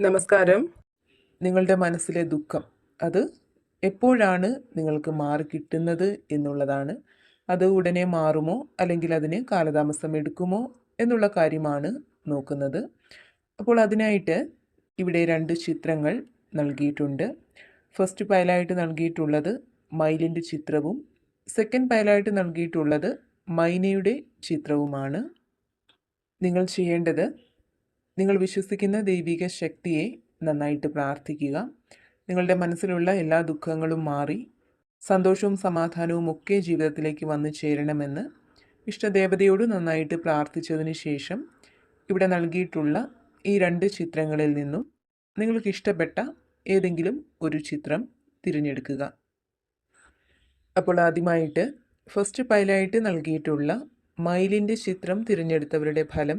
നമസ്കാരം. നിങ്ങളുടെ മനസ്സിലെ ദുഃഖം അത് എപ്പോഴാണ് നിങ്ങൾക്ക് മാറി കിട്ടുന്നത് എന്നുള്ളതാണ്. അത് ഉടനെ മാറുമോ? അല്ലെങ്കിൽ അതിന് കാലതാമസം എടുക്കുമോ? എന്നുള്ള കാര്യമാണ് നോക്കുന്നത്. അപ്പോൾ അതിനായിട്ട് ഇവിടെ രണ്ട് ചിത്രങ്ങൾ നൽകിയിട്ടുണ്ട്. ഫസ്റ്റ് പയലായിട്ട് നൽകിയിട്ടുള്ളത് മൈലിന്റെ ചിത്രവും സെക്കൻഡ് പയലായിട്ട് നൽകിയിട്ടുള്ളത് മൈനയുടെ ചിത്രവുമാണ്. നിങ്ങൾ ചെയ്യേണ്ടത് നിങ്ങൾ വിശ്വസിക്കുന്ന ദൈവിക ശക്തിയെ നന്നായിട്ട് പ്രാർത്ഥിക്കുക. നിങ്ങളുടെ മനസ്സിലുള്ള എല്ലാ ദുഃഖങ്ങളും മാറി സന്തോഷവും സമാധാനവും ഒക്കെ ജീവിതത്തിലേക്ക് വന്നു ചേരണമെന്ന് ഇഷ്ടദേവതയോട് നന്നായിട്ട് പ്രാർത്ഥിച്ചതിന് ശേഷം ഇവിടെ നൽകിയിട്ടുള്ള ഈ രണ്ട് ചിത്രങ്ങളിൽ നിന്നും നിങ്ങൾക്ക് ഇഷ്ടപ്പെട്ട ഏതെങ്കിലും ഒരു ചിത്രം തിരഞ്ഞെടുക്കുക. അപ്പോൾ ആദ്യമായിട്ട് ഫസ്റ്റ് പൈലായിട്ട് നൽകിയിട്ടുള്ള മയിലിന്റെ ചിത്രം തിരഞ്ഞെടുത്തവരുടെ ഫലം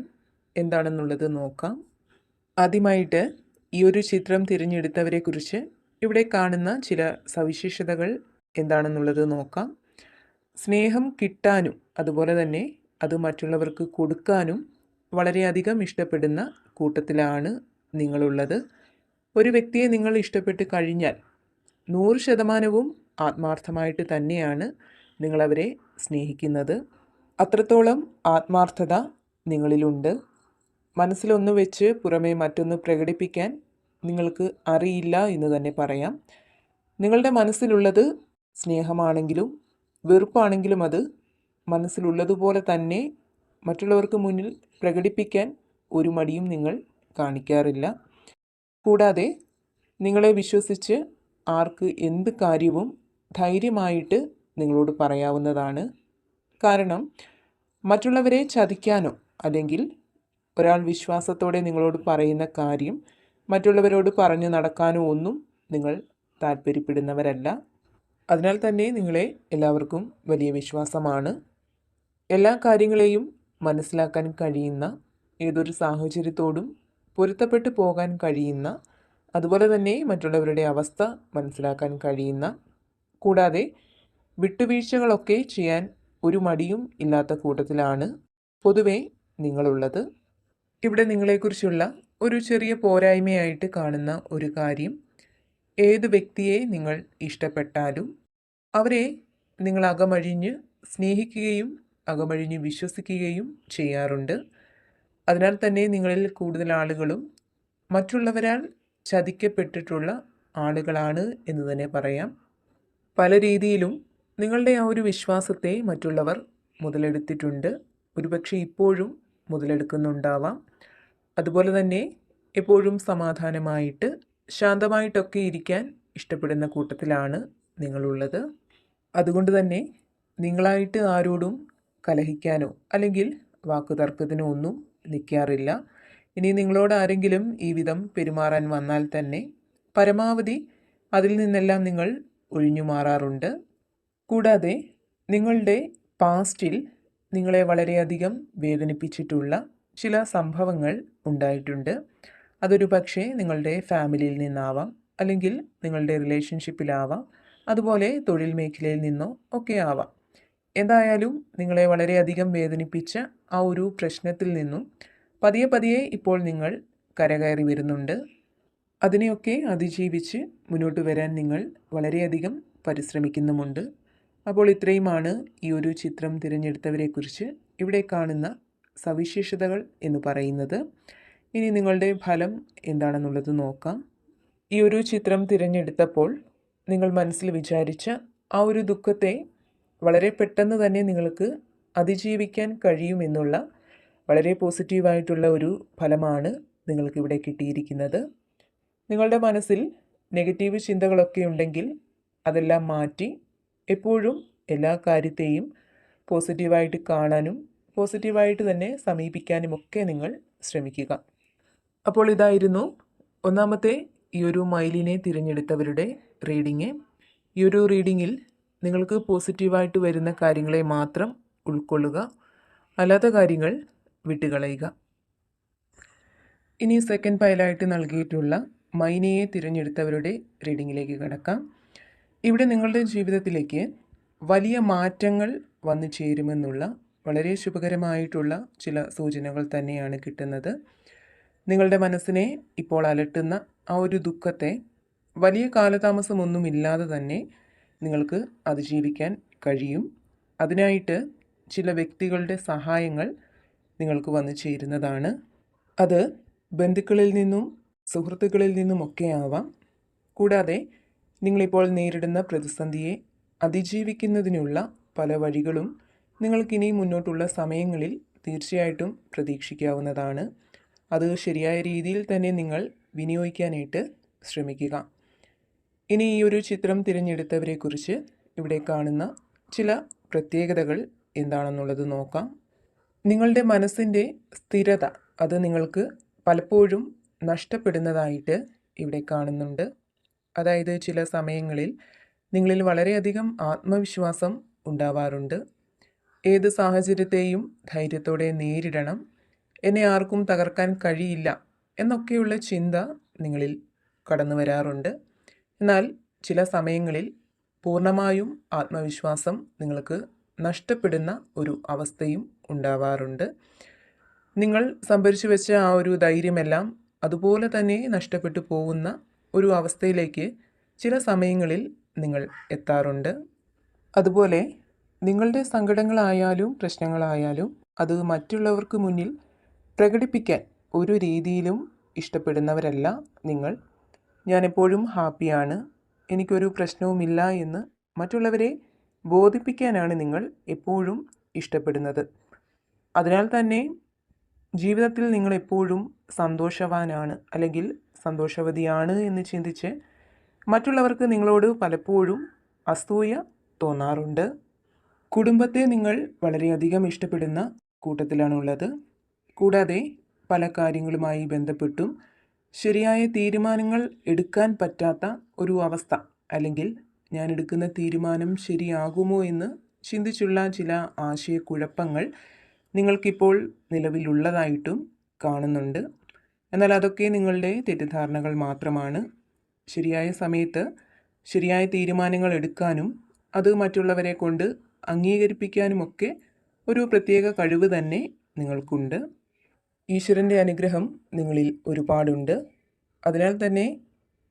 എന്താണെന്നുള്ളത് നോക്കാം. ആദ്യമായിട്ട് ഈ ഒരു ചിത്രം തിരഞ്ഞെടുത്തവരെക്കുറിച്ച് ഇവിടെ കാണുന്ന ചില സവിശേഷതകൾ എന്താണെന്നുള്ളത് നോക്കാം. സ്നേഹം കിട്ടാനും അതുപോലെ തന്നെ അത് മറ്റുള്ളവർക്ക് കൊടുക്കാനും വളരെയധികം ഇഷ്ടപ്പെടുന്ന കൂട്ടത്തിലാണ് നിങ്ങളുള്ളത്. ഒരു വ്യക്തിയെ നിങ്ങൾ ഇഷ്ടപ്പെട്ട് കഴിഞ്ഞാൽ നൂറ് ശതമാനവും ആത്മാർത്ഥമായിട്ട് തന്നെയാണ് നിങ്ങളവരെ സ്നേഹിക്കുന്നത്. അത്രത്തോളം ആത്മാർത്ഥത നിങ്ങളിലുണ്ട്. മനസ്സിലൊന്ന് വെച്ച് പുറമേ മറ്റൊന്ന് പ്രകടിപ്പിക്കാൻ നിങ്ങൾക്ക് അറിയില്ല എന്ന് തന്നെ പറയാം. നിങ്ങളുടെ മനസ്സിലുള്ളത് സ്നേഹമാണെങ്കിലും വെറുപ്പാണെങ്കിലും അത് മനസ്സിലുള്ളതുപോലെ തന്നെ മറ്റുള്ളവർക്ക് മുന്നിൽ പ്രകടിപ്പിക്കാൻ ഒരു മടിയും നിങ്ങൾ കാണിക്കാറില്ല. കൂടാതെ നിങ്ങളെ വിശ്വസിച്ച് ആർക്ക് എന്ത് കാര്യവും ധൈര്യമായിട്ട് നിങ്ങളോട് പറയാവുന്നതാണ്. കാരണം മറ്റുള്ളവരെ ചതിക്കാനോ അല്ലെങ്കിൽ ഒരാൾ വിശ്വാസത്തോടെ നിങ്ങളോട് പറയുന്ന കാര്യം മറ്റുള്ളവരോട് പറഞ്ഞു നടക്കാനോ ഒന്നും നിങ്ങൾ താല്പര്യപ്പെടുന്നവരല്ല. അതിനാൽ തന്നെ നിങ്ങളെ എല്ലാവർക്കും വലിയ വിശ്വാസമാണ്. എല്ലാ കാര്യങ്ങളെയും മനസ്സിലാക്കാൻ കഴിയുന്ന ഏതൊരു സാഹചര്യത്തോടും പൊരുത്തപ്പെട്ടു പോകാൻ കഴിയുന്ന അതുപോലെ തന്നെ മറ്റുള്ളവരുടെ അവസ്ഥ മനസ്സിലാക്കാൻ കഴിയുന്ന കൂടാതെ വിട്ടുവീഴ്ചകളൊക്കെ ചെയ്യാൻ ഒരു മടിയും ഇല്ലാത്ത കൂട്ടത്തിലാണ് പൊതുവെ നിങ്ങളുള്ളത്. ഇവിടെ നിങ്ങളെക്കുറിച്ചുള്ള ഒരു ചെറിയ പോരായ്മയായിട്ട് കാണുന്ന ഒരു കാര്യം. ഏത് വ്യക്തിയെ നിങ്ങൾ ഇഷ്ടപ്പെട്ടാലും അവരെ നിങ്ങൾ അകമഴിഞ്ഞ് സ്നേഹിക്കുകയും അകമഴിഞ്ഞ് വിശ്വസിക്കുകയും ചെയ്യാറുണ്ട്. അതിനാൽ തന്നെ നിങ്ങളിൽ കൂടുതൽ ആളുകളും മറ്റുള്ളവരാൽ ചതിക്കപ്പെട്ടിട്ടുള്ള ആളുകളാണ് എന്ന് തന്നെ പറയാം. പല രീതിയിലും നിങ്ങളുടെ ആ ഒരു വിശ്വാസത്തെ മറ്റുള്ളവർ മുതലെടുത്തിട്ടുണ്ട്. ഒരുപക്ഷെ ഇപ്പോഴും മുതലെടുക്കുന്നുണ്ടാവാം. അതുപോലെ തന്നെ എപ്പോഴും സമാധാനമായിട്ട് ശാന്തമായിട്ടൊക്കെ ഇരിക്കാൻ ഇഷ്ടപ്പെടുന്ന കൂട്ടത്തിലാണ് നിങ്ങളുള്ളത്. അതുകൊണ്ട് തന്നെ നിങ്ങളായിട്ട് ആരോടും കലഹിക്കാനോ അല്ലെങ്കിൽ വാക്കുതർക്കത്തിനോ ഒന്നും നിൽക്കാറില്ല. ഇനി നിങ്ങളോട് ആരെങ്കിലും ഈ വിധം പെരുമാറാൻ വന്നാൽ തന്നെ പരമാവധി അതിൽ നിന്നെല്ലാം നിങ്ങൾ ഒഴിഞ്ഞു മാറാറുണ്ട് കൂടാതെ നിങ്ങളുടെ പാസ്റ്റിൽ നിങ്ങളെ വളരെയധികം വേദനിപ്പിച്ചിട്ടുള്ള ചില സംഭവങ്ങൾ ഉണ്ടായിട്ടുണ്ട്. അതൊരു പക്ഷേ നിങ്ങളുടെ ഫാമിലിയിൽ നിന്നാവാം അല്ലെങ്കിൽ നിങ്ങളുടെ റിലേഷൻഷിപ്പിലാവാം അതുപോലെ തൊഴിൽ മേഖലയിൽ നിന്നോ ഒക്കെ ആവാം. എന്തായാലും നിങ്ങളെ വളരെയധികം വേദനിപ്പിച്ച ആ ഒരു പ്രശ്നത്തിൽ നിന്നും പതിയെ പതിയെ ഇപ്പോൾ നിങ്ങൾ കരകയറി വരുന്നുണ്ട്. അതിനെയൊക്കെ അതിജീവിച്ച് മുന്നോട്ട് വരാൻ നിങ്ങൾ വളരെയധികം പരിശ്രമിക്കുന്നുമുണ്ട്. അപ്പോൾ ഇത്രയുമാണ് ഈ ഒരു ചിത്രം തിരഞ്ഞെടുത്തവരെക്കുറിച്ച് ഇവിടെ കാണുന്ന സവിശേഷതകൾ എന്ന് പറയുന്നത്. ഇനി നിങ്ങളുടെ ഫലം എന്താണെന്നുള്ളത് നോക്കാം. ഈ ഒരു ചിത്രം തിരഞ്ഞെടുത്തപ്പോൾ നിങ്ങൾ മനസ്സിൽ വിചാരിച്ച ആ ഒരു ദുഃഖത്തെ വളരെ പെട്ടെന്ന് തന്നെ നിങ്ങൾക്ക് അതിജീവിക്കാൻ കഴിയുമെന്നുള്ള വളരെ പോസിറ്റീവായിട്ടുള്ള ഒരു ഫലമാണ് നിങ്ങൾക്കിവിടെ കിട്ടിയിരിക്കുന്നത്. നിങ്ങളുടെ മനസ്സിൽ നെഗറ്റീവ് ചിന്തകളൊക്കെ ഉണ്ടെങ്കിൽ അതെല്ലാം മാറ്റി എപ്പോഴും എല്ലാ കാര്യത്തെയും പോസിറ്റീവായിട്ട് കാണാനും പോസിറ്റീവായിട്ട് തന്നെ സമീപിക്കാനും ഒക്കെ നിങ്ങൾ ശ്രമിക്കുക. അപ്പോൾ ഇതായിരുന്നു ഒന്നാമത്തെ ഈ ഒരു മൈലിനെ തിരഞ്ഞെടുത്തവരുടെ റീഡിങ്. ഈ ഒരു റീഡിങ്ങിൽ നിങ്ങൾക്ക് പോസിറ്റീവായിട്ട് വരുന്ന കാര്യങ്ങളെ മാത്രം ഉൾക്കൊള്ളുക അല്ലാത്ത കാര്യങ്ങൾ വിട്ടുകളയുക. ഇനി സെക്കൻഡ് പൈലായിട്ട് നൽകിയിട്ടുള്ള മൈനയെ തിരഞ്ഞെടുത്തവരുടെ റീഡിങ്ങിലേക്ക് കിടക്കാം. ഇവിടെ നിങ്ങളുടെ ജീവിതത്തിലേക്ക് വലിയ മാറ്റങ്ങൾ വന്നു ചേരുമെന്നുള്ള വളരെ ശുഭകരമായിട്ടുള്ള ചില സൂചനകൾ തന്നെയാണ് കിട്ടുന്നത്. നിങ്ങളുടെ മനസ്സിനെ ഇപ്പോൾ അലട്ടുന്ന ആ ഒരു ദുഃഖത്തെ വലിയ കാലതാമസമൊന്നുമില്ലാതെ തന്നെ നിങ്ങൾക്ക് അതിജീവിക്കാൻ കഴിയും. അതിനായിട്ട് ചില വ്യക്തികളുടെ സഹായങ്ങൾ നിങ്ങൾക്ക് വന്നു ചേരുന്നതാണ്. അത് ബന്ധുക്കളിൽ നിന്നും സുഹൃത്തുക്കളിൽ നിന്നുമൊക്കെ ആവാം. കൂടാതെ നിങ്ങളിപ്പോൾ നേരിടുന്ന പ്രതിസന്ധിയെ അതിജീവിക്കുന്നതിനുള്ള പല വഴികളും നിങ്ങൾക്കിനി മുന്നോട്ടുള്ള സമയങ്ങളിൽ തീർച്ചയായിട്ടും പ്രതീക്ഷിക്കാവുന്നതാണ്. അത് ശരിയായ രീതിയിൽ തന്നെ നിങ്ങൾ വിനിയോഗിക്കാനായിട്ട് ശ്രമിക്കുക. ഇനി ഈ ഒരു ചിത്രം തിരഞ്ഞെടുത്തവരെക്കുറിച്ച് ഇവിടെ കാണുന്ന ചില പ്രത്യേകതകൾ എന്താണെന്നുള്ളത് നോക്കാം. നിങ്ങളുടെ മനസ്സിന്റെ സ്ഥിരത അത് നിങ്ങൾക്ക് പലപ്പോഴും നഷ്ടപ്പെടുന്നതായിട്ട് ഇവിടെ കാണുന്നുണ്ട്. അതായത് ചില സമയങ്ങളിൽ നിങ്ങളിൽ വളരെയധികം ആത്മവിശ്വാസം ഉണ്ടാവാറുണ്ട്. ഏത് സാഹചര്യത്തെയും ധൈര്യത്തോടെ നേരിടണം. എന്നെ ആർക്കും തകർക്കാൻ കഴിയില്ല എന്നൊക്കെയുള്ള ചിന്ത നിങ്ങളിൽ കടന്നു വരാറുണ്ട്. എന്നാൽ ചില സമയങ്ങളിൽ പൂർണമായും ആത്മവിശ്വാസം നിങ്ങൾക്ക് നഷ്ടപ്പെടുന്ന ഒരു അവസ്ഥയും ഉണ്ടാവാറുണ്ട്. നിങ്ങൾ സംഭരിച്ചു വെച്ച ആ ഒരു ധൈര്യമെല്ലാം അതുപോലെ തന്നെ നഷ്ടപ്പെട്ടു പോകുന്ന ഒരു അവസ്ഥയിലേക്ക് ചില സമയങ്ങളിൽ നിങ്ങൾ എത്താറുണ്ട്. അതുപോലെ നിങ്ങളുടെ സങ്കടങ്ങളായാലും പ്രശ്നങ്ങളായാലും അത് മറ്റുള്ളവർക്ക് മുന്നിൽ പ്രകടിപ്പിക്കാൻ ഒരു രീതിയിലും ഇഷ്ടപ്പെടുന്നവരല്ല നിങ്ങൾ. ഞാനെപ്പോഴും ഹാപ്പിയാണ്. എനിക്കൊരു പ്രശ്നവുമില്ല എന്ന് മറ്റുള്ളവരെ ബോധിപ്പിക്കാനാണ് നിങ്ങൾ എപ്പോഴും ഇഷ്ടപ്പെടുന്നത്. അതിനാൽ തന്നെ ജീവിതത്തിൽ നിങ്ങൾ എപ്പോഴും സന്തോഷവാനാണ്. അല്ലെങ്കിൽ സന്തോഷവതിയാണ് എന്ന് ചിന്തിച്ച് മറ്റുള്ളവർക്ക് നിങ്ങളോട് പലപ്പോഴും അസൂയ തോന്നാറുണ്ട്. കുടുംബത്തെ നിങ്ങൾ വളരെയധികം ഇഷ്ടപ്പെടുന്ന കൂട്ടത്തിലാണുള്ളത്. കൂടാതെ പല കാര്യങ്ങളുമായി ബന്ധപ്പെട്ടും ശരിയായ തീരുമാനങ്ങൾ എടുക്കാൻ പറ്റാത്ത ഒരു അവസ്ഥ അല്ലെങ്കിൽ ഞാൻ എടുക്കുന്ന തീരുമാനം ശരിയാകുമോ എന്ന് ചിന്തിച്ചുള്ള ചില ആശയക്കുഴപ്പങ്ങൾ നിങ്ങൾക്കിപ്പോൾ നിലവിലുള്ളതായിട്ടും കാണുന്നുണ്ട്. എന്നാൽ അതൊക്കെ നിങ്ങളുടെ തെറ്റിദ്ധാരണകൾ മാത്രമാണ്. ശരിയായ സമയത്ത് ശരിയായ തീരുമാനങ്ങൾ എടുക്കാനും അത് മറ്റുള്ളവരെ കൊണ്ട് അംഗീകരിപ്പിക്കാനുമൊക്കെ ഒരു പ്രത്യേക കഴിവ് തന്നെ നിങ്ങൾക്കുണ്ട്. ഈശ്വരന്റെ അനുഗ്രഹം നിങ്ങളിൽ ഒരുപാടുണ്ട്. അതിനാൽ തന്നെ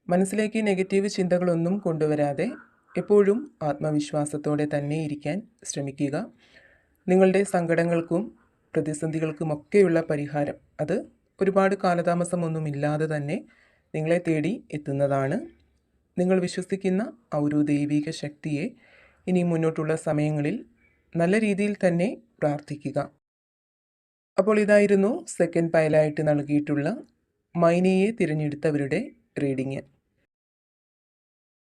മനസ്സിലേക്ക് നെഗറ്റീവ് ചിന്തകളൊന്നും കൊണ്ടുവരാതെ എപ്പോഴും ആത്മവിശ്വാസത്തോടെ തന്നെ ഇരിക്കാൻ ശ്രമിക്കുക. നിങ്ങളുടെ സങ്കടങ്ങൾക്കും പ്രതിസന്ധികൾക്കുമൊക്കെയുള്ള പരിഹാരം അത് ഒരുപാട് കാലതാമസമൊന്നുമില്ലാതെ തന്നെ നിങ്ങളെ തേടി എത്തുന്നതാണ്. നിങ്ങൾ വിശ്വസിക്കുന്ന ആ ഒരു ദൈവിക ശക്തിയെ ഇനി മുന്നോട്ടുള്ള സമയങ്ങളിൽ നല്ല രീതിയിൽ തന്നെ പ്രാർത്ഥിക്കുക. അപ്പോൾ ഇതായിരുന്നു സെക്കൻഡ് പയലായിട്ട് നൽകിയിട്ടുള്ള മൈനയെ തിരഞ്ഞെടുത്തവരുടെ റീഡിങ്